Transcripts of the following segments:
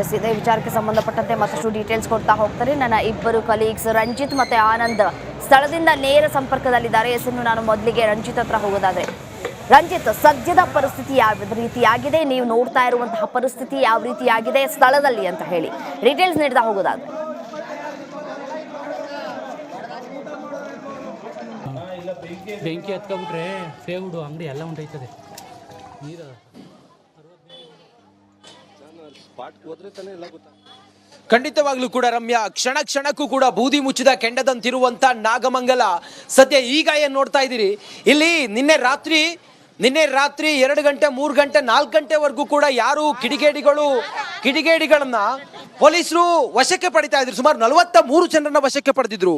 S, ಇದೇ ವಿಚಾರಕ್ಕೆ ಸಂಬಂಧಪಟ್ಟಂತೆ ಮತ್ತಷ್ಟು ಡೀಟೇಲ್ಸ್ ಕೊಡ್ತಾ ಹೋಗ್ತಾರೆ. ನನ್ನ ಇಬ್ಬರು ಕಲೀಗ್ಸ್ ರಂಜಿತ್ ಮತ್ತೆ ಆನಂದ್ ಸ್ಥಳದಿಂದ ನೇರ ಸಂಪರ್ಕದಲ್ಲಿದ್ದಾರೆ. ಎಸ್ ನಾನು ಮೊದಲಿಗೆ ರಂಜಿತ್ ಹತ್ರ ಹೋಗೋದಾದ್ರೆ. ರಂಜಿತ್, ಸದ್ಯದ ಪರಿಸ್ಥಿತಿ ಯಾವ ರೀತಿಯಾಗಿದೆ? ನೀವು ನೋಡ್ತಾ ಇರುವಂತಹ ಪರಿಸ್ಥಿತಿ ಯಾವ ರೀತಿಯಾಗಿದೆ ಸ್ಥಳದಲ್ಲಿ ಅಂತ ಹೇಳಿ. ಡೀಟೇಲ್ಸ್ ನೀಡ್ತಾ ಹೋಗೋದಾದ್ರೆ. ಬೆಂಕಿ ಹತ್ಕೊಂಡ್ರೆ ಸೇವುಡು ಅಂಗಡಿ ಎಲ್ಲ ಉಂಟೈತದೆ. ನೀರು ಖಂಡಿತವಾಗ್ಲೂ ಕೂಡ ರಮ್ಯಾ, ಕ್ಷಣ ಕ್ಷಣಕ್ಕೂ ಕೂಡ ಬೂದಿ ಮುಚ್ಚಿದ ಕೆಂಡದಂತಿರುವಂತ ನಾಗಮಂಗಲ. ಸದ್ಯ ಈಗ ಏನ್ ನೋಡ್ತಾ ಇದ್ದೀರಿ. ಇಲ್ಲಿ ನಿನ್ನೆ ರಾತ್ರಿ ನಿನ್ನೆ ರಾತ್ರಿ ಎರಡು ಗಂಟೆ, ಮೂರು ಗಂಟೆ, ನಾಲ್ಕು ಗಂಟೆವರೆಗೂ ಕೂಡ ಯಾರು ಕಿಡಿಗೇಡಿಗಳು, ಕಿಡಿಗೇಡಿಗಳನ್ನ ಪೊಲೀಸರು ವಶಕ್ಕೆ ಪಡಿತಾ ಇದ್ರು. ಸುಮಾರು ನಲವತ್ತ ಮೂರು ಜನರನ್ನ ವಶಕ್ಕೆ ಪಡೆದಿದ್ರು.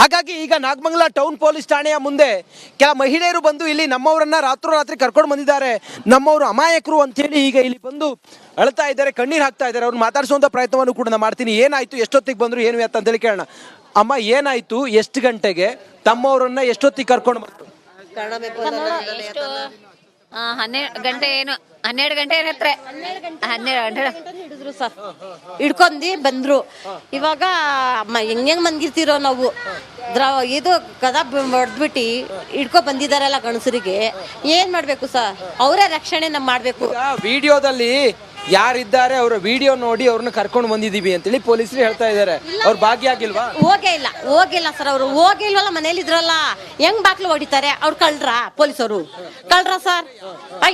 ಹಾಗಾಗಿ ಈಗ ನಾಗಮಂಗಲ ಟೌನ್ ಪೊಲೀಸ್ ಠಾಣೆಯ ಮುಂದೆ ಕೆಲ ಮಹಿಳೆಯರು ಬಂದು ಇಲ್ಲಿ ನಮ್ಮವರನ್ನ ರಾತ್ರೋರಾತ್ರಿ ಕರ್ಕೊಂಡು ಬಂದಿದ್ದಾರೆ. ನಮ್ಮವರು ಅಮಾಯಕರು ಅಂತೇಳಿ ಈಗ ಇಲ್ಲಿ ಬಂದು ಅಳ್ತಾ ಇದ್ದಾರೆ, ಕಣ್ಣೀರು ಹಾಕ್ತಾ ಇದ್ದಾರೆ. ಅವ್ರು ಮಾತಾಡಿಸುವಂತ ಪ್ರಯತ್ನವನ್ನು ಕೂಡ ನಾನು ಮಾಡ್ತೀನಿ. ಏನಾಯ್ತು, ಎಷ್ಟೊತ್ತಿಗೆ ಬಂದ್ರು, ಏನು ಅಂತ ಹೇಳಿ ಕೇಳೋಣ. ಅಮ್ಮ, ಏನಾಯ್ತು, ಎಷ್ಟು ಗಂಟೆಗೆ ತಮ್ಮವರನ್ನ ಎಷ್ಟೊತ್ತಿಗೆ ಕರ್ಕೊಂಡು ಬಂದ್ರು? ಎಷ್ಟು? ಹನ್ನೆರಡು ಗಂಟೆ ಏನು ಹನ್ನೆರಡು ಗಂಟೆ ಏನತ್ರ ಹನ್ನೆರಡು ಹನ್ನೆರಡು. ಹಿಡಿದ್ರು ಸರ್. ಹಿಡ್ಕೊಂಡಿ ಬಂದ್ರು. ಇವಾಗ ಅಮ್ಮ ಹೆಂಗ್ ಹೆಂಗ್ ಬಂದಿರ್ತಿರೋ ನಾವು. ದ್ರವ ಇದು ಕದ ಹೊಡೆದ್ಬಿಟ್ಟು ಹಿಡ್ಕೊ ಬಂದಿದಾರಲ್ಲ ಗಣಸರಿಗೆ ಏನ್ ಮಾಡ್ಬೇಕು ಸರ್? ಅವರೇ ರಕ್ಷಣೆ ನಮ್ ಮಾಡ್ಬೇಕು. ಈಗ ವಿಡಿಯೋದಲ್ಲಿ ಯಾರಿದ್ದಾರೆ ಅವರ ವಿಡಿಯೋ ನೋಡಿ ಅವ್ರನ್ನ ಕರ್ಕೊಂಡು ಬಂದಿದೀವಿ ಅಂತೇಳಿ ಪೊಲೀಸರು ಹೇಳ್ತಾ ಇದ್ದಾರೆ. ಭಾಗ್ಯ ಆಗಿಲ್ವಾ ಹೋಗೇ ಇಲ್ಲ ಹೋಗಿಲ್ಲ ಸರ್ ಅವರು. ಹೋಗಿಲ್ವಲ್ಲ ಮನೇಲಿ ಇದ್ರಲ್ಲ. ಹೆಂಗ್ ಬಾಕ್ಲು ಹೊಡಿತಾರೆ? ಅವ್ರು ಕಳ್ರ ಪೊಲೀಸರು. ಕಳ್ರ ಸರ್?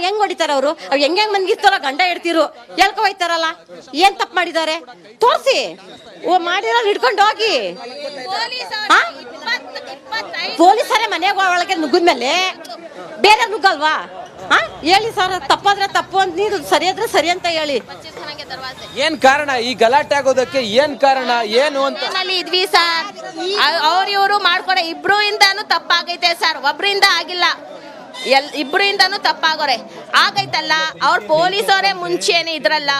ಹೆಂಗ್ ಹೊಡಿತಾರೆ ಅವರು? ಅವ್ರು ಹೆಂಗ್ ಹೆಂಗ್ ಮಂದಿರ್ತಾರ ಗಂಡ ಇಡ್ತಿರು ಎಲ್ಕ ಹೋಯ್ತಾರಲ್ಲ? ಏನ್ ತಪ್ಪು ಮಾಡಿದ್ದಾರೆ? ತೋರ್ಸಿ. ಓ ಮಾಡಿರೋ ಹಿಡ್ಕೊಂಡು ಹೋಗಿ. ಹಾ? ಪೊಲೀಸರೇ ಮನೆಗೆ ಒಳಗೆ ನುಗ್ಗಿದ್ಮೇಲೆ ಬೇರೆ ನುಗ್ಗಲ್ವಾ? ಹೇಳಿ ಸರ್ ತಪ್ಪಾದ್ರೆ ತಪ್ಪು ಅಂತ ನೀವು ಸರಿ ಆದ್ರೆ ಸರಿ ಅಂತ ಹೇಳಿ. ಏನ್ ಕಾರಣ? ಈ ಗಲಾಟೆ ಆಗೋದಕ್ಕೆ ಏನ್ ಕಾರಣ? ಏನು ಅಂತ? ಇದ್ವಿ ಸರ್. ಅವ್ರ ಇವರು ಮಾಡ್ಕೊಡೆ ಇಬ್ರು ಇಂದಾನು ತಪ್ಪಾಗೈತೆ ಸರ್. ಒಬ್ರಿಂದ ಆಗಿಲ್ಲ. ಎಲ್ ಇಬ್ರಿಂದನೂ ತಪ್ಪಾಗೋರೆ. ಆಗೈತಲ್ಲ ಅವ್ರ ಪೊಲೀಸವರೇ ಮುಂಚೆನೆ ಇದ್ರಲ್ಲ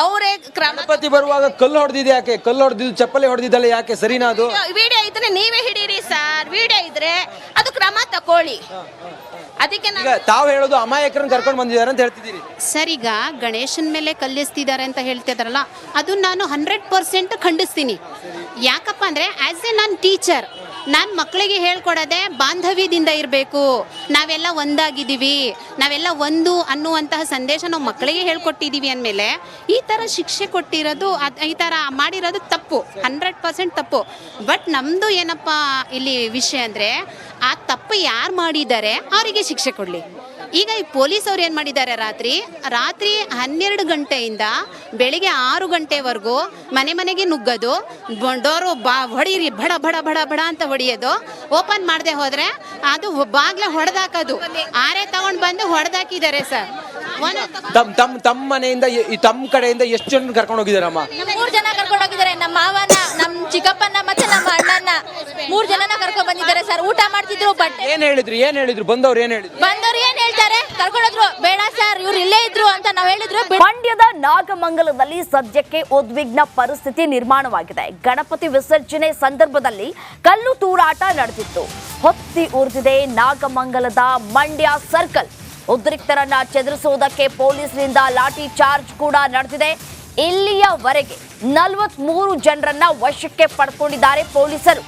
ಅವರೇ ಕ್ರಮ ಗಣಪತಿ ಬರುವಾಗ ಕಲ್ಲು ಹೊಡೆದಿದೆ ಯಾಕೆ? ಕಲ್ಲು ಹೊಡೆದಿದ್ದು ಚಪ್ಪಲಿ ಹೊಡೆದಿದ್ದಲ್ಲ ಯಾಕೆ? ಸರಿನಾ ಅದು? ವಿಡಿಯೋ ಇದ್ರೆ ನೀವೇ ಹಿಡೀರಿ ಸರ್. ವಿಡಿಯೋ ಇದ್ರೆ ಅದು ಕ್ರಮ ತಕೊಳ್ಳಿ. ಅದಕ್ಕೆ ಈಗ ನಾನು ತಾವು ಹೇಳೋದು ಅಮಾಯಕರನ್ನ ಕರ್ಕೊಂಡು ಬಂದಿದ್ದಾರೆ ಅಂತ ಹೇಳ್ತಿದ್ದೀರಿ. ಸರ್ ಈಗ ಗಣೇಶನ ಮೇಲೆ ಕಲ್ಲಿಸ್ತಿದ್ದಾರೆ ಅಂತ ಹೇಳ್ತಿದಾರಲ್ಲ ಅದು ನಾನು ಹಂಡ್ರೆಡ್ ಪರ್ಸೆಂಟ್ ಖಂಡಿಸ್ತೀನಿ. ಯಾಕಪ್ಪ ಅಂದರೆ ಆ್ಯಸ್ ಎ ನಾನು ಟೀಚರ್ ನಾನು ಮಕ್ಕಳಿಗೆ ಹೇಳ್ಕೊಡೋದೆ ಬಾಂಧವ್ಯದಿಂದ ಇರಬೇಕು. ನಾವೆಲ್ಲ ಒಂದಾಗಿದ್ದೀವಿ. ನಾವೆಲ್ಲ ಒಂದು ಅನ್ನುವಂತಹ ಸಂದೇಶ ನಾವು ಮಕ್ಕಳಿಗೆ ಹೇಳ್ಕೊಟ್ಟಿದ್ದೀವಿ ಅಂದಮೇಲೆ ಈ ಥರ ಶಿಕ್ಷೆ ಕೊಟ್ಟಿರೋದು ಅದು ಈ ಥರ ಮಾಡಿರೋದು ತಪ್ಪು. ಹಂಡ್ರೆಡ್ ಪರ್ಸೆಂಟ್ ತಪ್ಪು. ಬಟ್ ನಮ್ಮದು ಏನಪ್ಪ ಇಲ್ಲಿ ವಿಷಯ ಅಂದರೆ ಆ ತಪ್ಪು ಯಾರು ಮಾಡಿದ್ದಾರೆ ಅವರಿಗೆ ಶಿಕ್ಷೆ ಕೊಡಲಿ. ಈಗ ಈ ಪೊಲೀಸ್ ಅವ್ರು ಏನು ಮಾಡಿದ್ದಾರೆ ರಾತ್ರಿ? ರಾತ್ರಿ ಹನ್ನೆರಡು ಗಂಟೆಯಿಂದ ಬೆಳಿಗ್ಗೆ ಆರು ಗಂಟೆವರೆಗೂ ಮನೆ ಮನೆಗೆ ನುಗ್ಗೋದು ಡೋರು ಬಾ ಹೊಡೀರಿ ಬಡ ಬಡ ಬಡ ಬಡ ಅಂತ ಹೊಡಿಯೋದು. ಓಪನ್ ಮಾಡದೆ ಹೋದ್ರೆ ಅದು ಬಾಗ್ಲ ಹೊಡೆದಾಕೋದು. ಆರೆ ತಗೊಂಡು ಬಂದು ಹೊಡೆದಾಕಿದ್ದಾರೆ ಸರ್. ತಮ್ಮ ತಮ್ ತಮ್ ತಮ್ಮ ಮನೆಯಿಂದ ತಮ್ಮ ಕಡೆಯಿಂದ ಎಷ್ಟು ಜನ ಕರ್ಕೊಂಡು ಹೋಗಿದಾರಮ್ಮ ಮೂರು ಜನ ಕರ್ಕೊಂಡು ಹೋಗಿದ್ದಾರೆ. ನಮ್ಮ ಮಾವನ ನಮ್ಮ ಚಿಕ್ಕಪ್ಪನ ಮತ್ತೆ ನಮ್ಮ ಅಣ್ಣನ. ಮೂರು ಜನನ ಕರ್ಕೊಂಡು ಬಂದಿದ್ದಾರೆ ಸರ್. ಊಟ ಮಾಡ್ತಿದ್ರು ಬಟ್ ಏನ್ ಹೇಳಿದ್ರು? ಏನ್ ಹೇಳಿದ್ರು? ಬಂದವ್ರು ಏನ್ ಹೇಳಿದ್ರು? ಬಂದವ್ರು ಏನ್ ಕರ್ಕೊಂಡ್ರು ಬೇಡ ಸರ್, ಇವ್ರು ಇಲ್ಲೇ ಇದ್ರು ಅಂತ ನಾವ್ ಹೇಳಿದ್ರು. ಮಂಡ್ಯದ ನಾಗಮಂಗಲದಲ್ಲಿ ಸದ್ಯಕ್ಕೆ ಉದ್ವಿಗ್ನ ಪರಿಸ್ಥಿತಿ ನಿರ್ಮಾಣವಾಗಿದೆ. ಗಣಪತಿ ವಿಸರ್ಜನೆ ಸಂದರ್ಭದಲ್ಲಿ ಕಲ್ಲು ತೂರಾಟ ನಡೆದಿತ್ತು. ಹೊತ್ತಿ ಉರಿದಿದೆ ನಾಗಮಂಗಲದ ಮಂಡ್ಯ ಸರ್ಕಲ್. ಉದ್ರಿಕ್ತರನ್ನ ಚದುರಿಸುವುದಕ್ಕೆ ಪೊಲೀಸರಿಂದ ಲಾಠಿ ಚಾರ್ಜ್ ಕೂಡ ನಡೆದಿದೆ. ಇಲ್ಲಿಯವರೆಗೆ ನಲವತ್ಮೂರು ಜನರನ್ನ ವಶಕ್ಕೆ ಪಡ್ಕೊಂಡಿದ್ದಾರೆ ಪೊಲೀಸರು.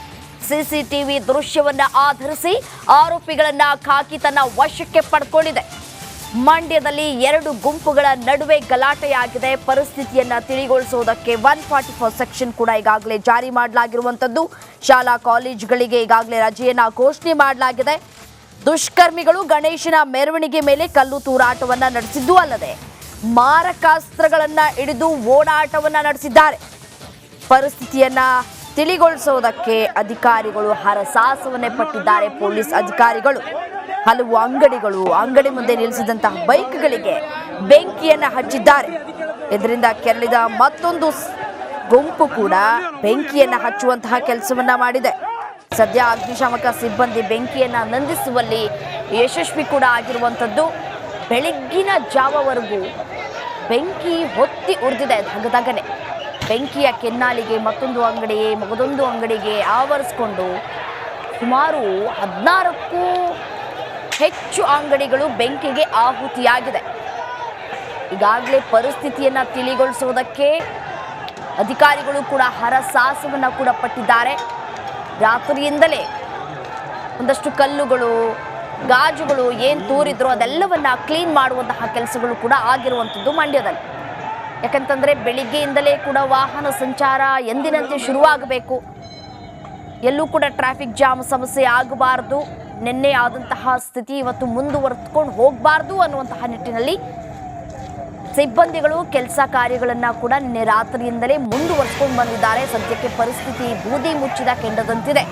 ಸಿಸಿಟಿವಿ ದೃಶ್ಯವನ್ನ ಆಧರಿಸಿ ಆರೋಪಿಗಳನ್ನ ಖಾಕಿ ತನ್ನ ವಶಕ್ಕೆ ಪಡ್ಕೊಂಡಿದೆ. ಮಂಡ್ಯದಲ್ಲಿ ಎರಡು ಗುಂಪುಗಳ ನಡುವೆ ಗಲಾಟೆಯಾಗಿದೆ. ಪರಿಸ್ಥಿತಿಯನ್ನ ತಿಳಿಗೊಳಿಸುವುದಕ್ಕೆ ಒನ್ ಫಾರ್ಟಿ ಫೋರ್ ಸೆಕ್ಷನ್ ಕೂಡ ಈಗಾಗಲೇ ಜಾರಿ ಮಾಡಲಾಗಿರುವಂತದ್ದು. ಶಾಲಾ ಕಾಲೇಜುಗಳಿಗೆ ಈಗಾಗಲೇ ರಜೆಯನ್ನ ಘೋಷಣೆ ಮಾಡಲಾಗಿದೆ. ದುಷ್ಕರ್ಮಿಗಳು ಗಣೇಶನ ಮೆರವಣಿಗೆ ಮೇಲೆ ಕಲ್ಲು ತೂರಾಟವನ್ನ ನಡೆಸಿದ್ದು ಅಲ್ಲದೆ ಮಾರಕಾಸ್ತ್ರಗಳನ್ನ ಹಿಡಿದು ಓಡಾಟವನ್ನ ನಡೆಸಿದ್ದಾರೆ. ಪರಿಸ್ಥಿತಿಯನ್ನ ತಿಳಿಗೊಳಿಸುವುದಕ್ಕೆ ಅಧಿಕಾರಿಗಳು ಹರಸಾಹಸವನ್ನೇ ಪಟ್ಟಿದ್ದಾರೆ ಪೊಲೀಸ್ ಅಧಿಕಾರಿಗಳು. ಹಲವು ಅಂಗಡಿಗಳು ಅಂಗಡಿ ಮುಂದೆ ನಿಲ್ಲಿಸಿದಂತಹ ಬೈಕ್ಗಳಿಗೆ ಬೆಂಕಿಯನ್ನ ಹಚ್ಚಿದ್ದಾರೆ. ಇದರಿಂದ ಕೆರಳಿದ ಮತ್ತೊಂದು ಗುಂಪು ಕೂಡ ಬೆಂಕಿಯನ್ನ ಹಚ್ಚುವಂತಹ ಕೆಲಸವನ್ನ ಮಾಡಿದೆ. ಸದ್ಯ ಅಗ್ನಿಶಾಮಕ ಸಿಬ್ಬಂದಿ ಬೆಂಕಿಯನ್ನ ನಂದಿಸುವಲ್ಲಿ ಯಶಸ್ವಿ ಕೂಡ ಆಗಿರುವಂಥದ್ದು. ಬೆಳಗ್ಗಿನ ಜಾವವರೆಗೂ ಬೆಂಕಿ ಹೊತ್ತಿ ಉರಿದಿದೆ ಧಗಧಗನೆ ಬೆಂಕಿಯ ಕೆನ್ನಾಲಿಗೆ ಮತ್ತೊಂದು ಅಂಗಡಿ ಮಗದೊಂದು ಅಂಗಡಿಗೆ ಆವರಿಸ್ಕೊಂಡು ಸುಮಾರು ಹದಿನಾರಕ್ಕೂ ಹೆಚ್ಚು ಅಂಗಡಿಗಳು ಬೆಂಕಿಗೆ ಆಹುತಿಯಾಗಿದೆ. ಈಗಾಗಲೇ ಪರಿಸ್ಥಿತಿಯನ್ನು ತಿಳಿಗೊಳಿಸುವುದಕ್ಕೆ ಅಧಿಕಾರಿಗಳು ಕೂಡ ಹರಸಾಹಸವನ್ನು ಕೂಡ ಪಟ್ಟಿದ್ದಾರೆ. ರಾತ್ರಿಯಿಂದಲೇ ಒಂದಷ್ಟು ಕಲ್ಲುಗಳು, ಗಾಜುಗಳು ಏನು ತೂರಿದ್ರು ಅದೆಲ್ಲವನ್ನು ಕ್ಲೀನ್ ಮಾಡುವಂತಹ ಕೆಲಸಗಳು ಕೂಡ ಆಗಿರುವಂಥದ್ದು ಮಂಡ್ಯದಲ್ಲಿ. ಯಾಕಂತಂದ್ರೆ ಬೆಳಿಗ್ಗೆಯಿಂದಲೇ ಕೂಡ ವಾಹನ ಸಂಚಾರ ಎಂದಿನಂತೆ ಶುರುವಾಗಬೇಕು. ಎಲ್ಲೂ ಕೂಡ ಟ್ರಾಫಿಕ್ ಜಾಮ್ ಸಮಸ್ಯೆ ಆಗಬಾರ್ದು. ನಿನ್ನೆ ಆದಂತಹ ಸ್ಥಿತಿ ಇವತ್ತು ಮುಂದುವರೆದುಕೊಂಡು ಹೋಗಬಾರ್ದು ಅನ್ನುವಂತಹ ನಿಟ್ಟಿನಲ್ಲಿ ಸಿಬ್ಬಂದಿಗಳು ಕೆಲಸ ಕಾರ್ಯಗಳನ್ನು ಕೂಡ ನಿನ್ನೆ ರಾತ್ರಿಯಿಂದಲೇ ಮುಂದುವರೆಸ್ಕೊಂಡು ಬಂದಿದ್ದಾರೆ. ಸದ್ಯಕ್ಕೆ ಪರಿಸ್ಥಿತಿ ಬೂದಿ ಮುಚ್ಚಿದ ಕೆಂಡದಂತಿದೆ.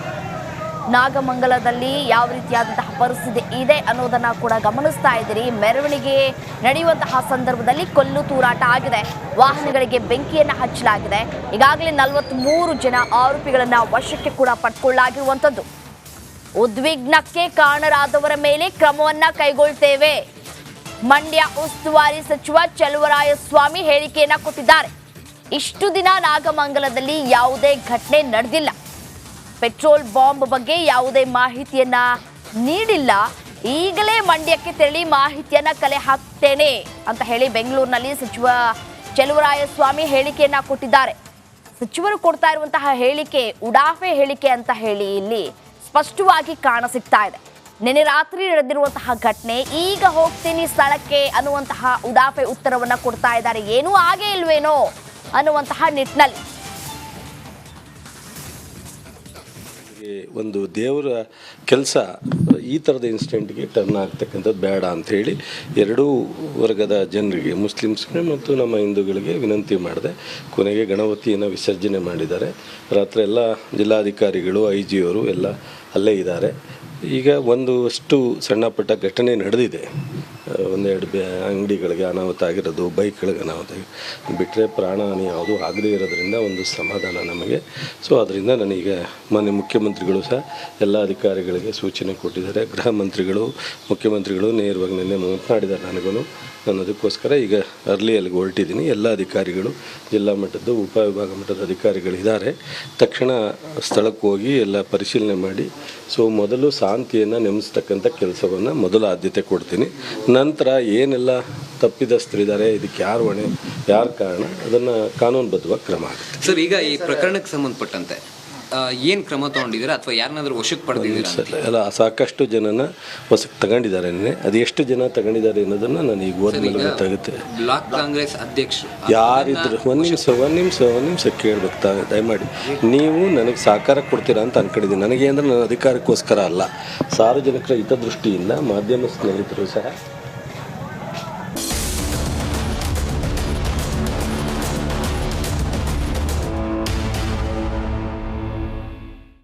ನಾಗಮಂಗಲದಲ್ಲಿ ಯಾವ ರೀತಿಯಾದಂತಹ ಪರಿಸ್ಥಿತಿ ಇದೆ ಅನ್ನೋದನ್ನ ಕೂಡ ಗಮನಿಸ್ತಾ ಇದ್ದೀರಿ. ಮೆರವಣಿಗೆ ನಡೆಯುವಂತಹ ಸಂದರ್ಭದಲ್ಲಿ ಕಲ್ಲು ತೂರಾಟ ಆಗಿದೆ. ವಾಹನಗಳಿಗೆ ಬೆಂಕಿಯನ್ನ ಹಚ್ಚಲಾಗಿದೆ. ಈಗಾಗಲೇ ನಲವತ್ಮೂರು ಜನ ಆರೋಪಿಗಳನ್ನು ವಶಕ್ಕೆ ಕೂಡ ಪಡ್ಕೊಳ್ಳಾಗಿರುವಂಥದ್ದು. ಉದ್ವಿಗ್ನಕ್ಕೆ ಕಾರಣರಾದವರ ಮೇಲೆ ಕ್ರಮವನ್ನ ಕೈಗೊಳ್ತೇವೆ. ಮಂಡ್ಯ ಉಸ್ತುವಾರಿ ಸಚಿವ ಚಲುವರಾಯಸ್ವಾಮಿ ಹೇಳಿಕೆಯನ್ನು ಕೊಟ್ಟಿದ್ದಾರೆ. ಇಷ್ಟು ದಿನ ನಾಗಮಂಗಲದಲ್ಲಿ ಯಾವುದೇ ಘಟನೆ ನಡೆದಿಲ್ಲ. ಪೆಟ್ರೋಲ್ ಬಾಂಬ್ ಬಗ್ಗೆ ಯಾವುದೇ ಮಾಹಿತಿಯನ್ನ ನೀಡಿಲ್ಲ. ಈಗಲೇ ಮಂಡ್ಯಕ್ಕೆ ತೆರಳಿ ಮಾಹಿತಿಯನ್ನ ಕಲೆ ಹಾಕ್ತೇನೆ ಅಂತ ಹೇಳಿ ಬೆಂಗಳೂರಿನಲ್ಲಿ ಸಚಿವ ಚೆಲುವರಾಯಸ್ವಾಮಿ ಹೇಳಿಕೆಯನ್ನ ಕೊಟ್ಟಿದ್ದಾರೆ. ಸಚಿವರು ಕೊಡ್ತಾ ಇರುವಂತಹ ಹೇಳಿಕೆ ಉಡಾಫೆ ಹೇಳಿಕೆ ಅಂತ ಹೇಳಿ ಇಲ್ಲಿ ಸ್ಪಷ್ಟವಾಗಿ ಕಾಣಸಿಗ್ತಾ ಇದೆ. ನಿನ್ನೆ ರಾತ್ರಿ ನಡೆದಿರುವಂತಹ ಘಟನೆ, ಈಗ ಹೋಗ್ತೀನಿ ಸ್ಥಳಕ್ಕೆ ಅನ್ನುವಂತಹ ಉಡಾಫೆ ಉತ್ತರವನ್ನ ಕೊಡ್ತಾ ಇದ್ದಾರೆ. ಏನೂ ಆಗೇ ಇಲ್ವೇನೋ ಅನ್ನುವಂತಹ ನಿಟ್ಟಿನಲ್ಲಿ ಒಂದು ದೇವರ ಕೆಲಸ ಈ ಥರದ ಇನ್ಸಿಡೆಂಟ್ಗೆ ಟರ್ನ್ ಆಗ್ತಕ್ಕಂಥದ್ದು ಬೇಡ ಅಂಥೇಳಿ ಎರಡೂ ವರ್ಗದ ಜನರಿಗೆ, ಮುಸ್ಲಿಮ್ಸ್ಗೆ ಮತ್ತು ನಮ್ಮ ಹಿಂದೂಗಳಿಗೆ ವಿನಂತಿ ಮಾಡಿದೆ. ಕೊನೆಗೆ ಗಣಪತಿಯನ್ನು ವಿಸರ್ಜನೆ ಮಾಡಿದ್ದಾರೆ. ರಾತ್ರಿ ಎಲ್ಲ ಜಿಲ್ಲಾಧಿಕಾರಿಗಳು ಐ ಜಿಯವರು ಎಲ್ಲ ಅಲ್ಲೇ ಇದ್ದಾರೆ. ಈಗ ಒಂದು ಅಷ್ಟು ಸಣ್ಣ ಪುಟ್ಟ ಘಟನೆ ನಡೆದಿದೆ. ಒಂದೆರಡು ಬೆ ಅಂಗಡಿಗಳಿಗೆ ಅನಾಹುತ ಆಗಿರೋದು ಬೈಕ್ಗಳಿಗೆ ಅನಾಹುತ ಬಿಟ್ಟರೆ ಪ್ರಾಣಹಾನಿ ಯಾವುದು ಆಗದೇ ಇರೋದ್ರಿಂದ ಒಂದು ಸಮಾಧಾನ ನಮಗೆ. ಸೊ ಅದರಿಂದ ನನಗೆ ಮಾನ್ಯ ಮುಖ್ಯಮಂತ್ರಿಗಳು ಸಹ ಎಲ್ಲ ಅಧಿಕಾರಿಗಳಿಗೆ ಸೂಚನೆ ಕೊಟ್ಟಿದ್ದಾರೆ. ಗೃಹ ಮಂತ್ರಿಗಳು, ಮುಖ್ಯಮಂತ್ರಿಗಳು ನೇರವಾಗಿ ನಿನ್ನೆ ಮಾತನಾಡಿದ್ದಾರೆ ನನಗೂ ನಾನು ಅದಕ್ಕೋಸ್ಕರ ಈಗ ಅರ್ಲಿ ಅಲ್ಲಿಗೆ ಹೊರಟಿದ್ದೀನಿ. ಎಲ್ಲ ಅಧಿಕಾರಿಗಳು, ಜಿಲ್ಲಾ ಮಟ್ಟದ್ದು ಉಪವಿಭಾಗ ಮಟ್ಟದ ಅಧಿಕಾರಿಗಳಿದ್ದಾರೆ. ತಕ್ಷಣ ಸ್ಥಳಕ್ಕೆ ಹೋಗಿ ಎಲ್ಲ ಪರಿಶೀಲನೆ ಮಾಡಿ. ಸೊ ಮೊದಲು ಶಾಂತಿಯನ್ನು ನೆಮ್ಮಿಸ್ತಕ್ಕಂಥ ಕೆಲಸವನ್ನು ಮೊದಲು ಆದ್ಯತೆ ಕೊಡ್ತೀನಿ. ನಂತರ ಏನೆಲ್ಲ ತಪ್ಪಿದಸ್ಥರಿದ್ದಾರೆ ಇದಕ್ಕೆ ಯಾರು ಹೊಣೆ ಯಾರು ಕಾರಣ ಅದನ್ನು ಕಾನೂನುಬದ್ಧವಾಗಿ ಕ್ರಮ ಆಗುತ್ತೆ. ಸರ್ ಈಗ ಈ ಪ್ರಕರಣಕ್ಕೆ ಸಂಬಂಧಪಟ್ಟಂತೆ ಏನು ಕ್ರಮ ತಗೊಂಡಿದ್ದೀರಾ ಅಥವಾ ಯಾರನ್ನಾದರೂ ವಶಕ್ಕೆ ಪಡೆದಿದ್ದೀರಾ ಸರ್ ಎಲ್ಲ ಸಾಕಷ್ಟು ಜನನ ವಶಕ್ಕೆ ತಗೊಂಡಿದ್ದಾರೆ ನೆನ್ನೆ. ಅದು ಎಷ್ಟು ಜನ ತಗೊಂಡಿದ್ದಾರೆ ಅನ್ನೋದನ್ನು ನಾನು ಈಗ ಹೋದ್ಮೇಲೆ ಗೊತ್ತಾಗುತ್ತೆ. ಬ್ಲಾಕ್ ಕಾಂಗ್ರೆಸ್ ಅಧ್ಯಕ್ಷ ಯಾರಿದ್ರು ಒಂದು ನಿಮಿಷ ಒಂದು ನಿಮಿಷ ಒಂದು ನಿಮಿಷ ಕೇಳ್ಬೇಕು ತಾ ದಯಮಾಡಿ. ನೀವು ನನಗೆ ಸಹಕಾರ ಕೊಡ್ತೀರಾ ಅಂತ ಅನ್ಕೊಂಡಿದ್ದೀನಿ. ನನಗೆ ಅಂದರೆ ನನ್ನ ಅಧಿಕಾರಕ್ಕೋಸ್ಕರ ಅಲ್ಲ. ಸಾರ್ವಜನಿಕರ ಹಿತದೃಷ್ಟಿಯಿಂದ ಮಾಧ್ಯಮ ಸ್ನೇಹಿತರು ಸಹ